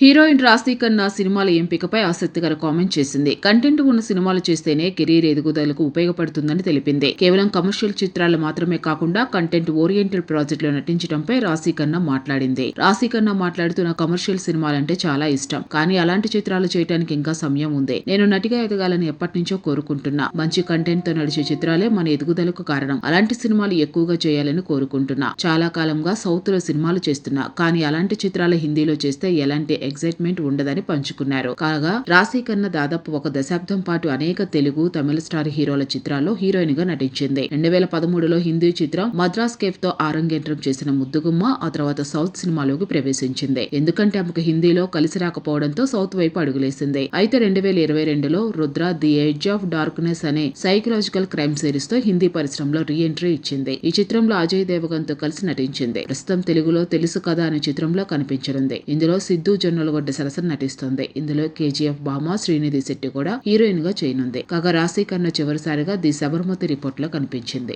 Heroine రాశి ఖన్నా సినిమాల ఎంపికపై ఆసక్తికర కామెంట్ చేసింది. కంటెంట్ ఉన్న సినిమాలు చేస్తేనే కెరీర్ ఎదుగుదలకు ఉపయోగపడుతుందని తెలిపింది. కేవలం కమర్షియల్ చిత్రాలు మాత్రమే కాకుండా కంటెంట్ ఓరియంటెడ్ ప్రాజెక్టులో నటించడంపై రాశి ఖన్నా మాట్లాడింది. రాశి ఖన్నా మాట్లాడుతూ నా కమర్షియల్ సినిమాలంటే చాలా ఇష్టం. కానీ అలాంటి చిత్రాలు చేయడానికి ఇంకా సమయం ఉంది. నేను నటిగా ఎదగాలని ఎప్పటి నుంచో కోరుకుంటున్నా. మంచి కంటెంట్తో నడిచే చిత్రాలే మన ఎదుగుదలకు కారణం. అలాంటి సినిమాలు ఎక్కువగా చేయాలని కోరుకుంటున్నా. చాలా కాలంగా సౌత్లో సినిమాలు చేస్తున్నా. కానీ అలాంటి చిత్రాలు హిందీలో చేస్తే ఎలాంటి ఎగ్జైట్మెంట్ ఉండదని పంచుకున్నారు. కాగా రాశి కన్నా దాదాపు ఒక దశాబ్దం పాటు అనేక తెలుగు తమిళ స్టార్ హీరోల చిత్రాల్లో హీరోయిన్గా నటించింది. రెండు వేల పదమూడులో హిందీ చిత్రం మద్రాస్ కేఫ్తో ఆరంగేట్రం చేసిన ముద్దుగుమ్మ ఆ తర్వాత సౌత్ సినిమాలోకి ప్రవేశించింది. ఎందుకంటే ఆమెకు హిందీలో కలిసి రాకపోవడంతో సౌత్ వైపు అడుగులేసింది. అయితే రెండు వేల ఇరవై రెండులో Rudra the age of darkness అనే సైకలాజికల్ క్రైమ్ సిరీస్తో హిందీ పరిశ్రమలో రీ ఎంట్రీ ఇచ్చింది. ఈ చిత్రంలో అజయ్ దేవగన్తో కలిసి నటించింది. ప్రస్తుతం తెలుగులో తెలుసు కదా అనే చిత్రంలో కనిపించనుంది. ఇందులో సిద్ధు జొన్నలగొడ్డ సరసన నటిస్తుంది. ఇందులో కేజీఎఫ్ బామ శ్రీనిధి శెట్టి కూడా హీరోయిన్గా చేయనుంది. కాగా రాశి కన్నా చివరిసారిగా ది సబర్మతి రిపోర్ట్లో కనిపించింది.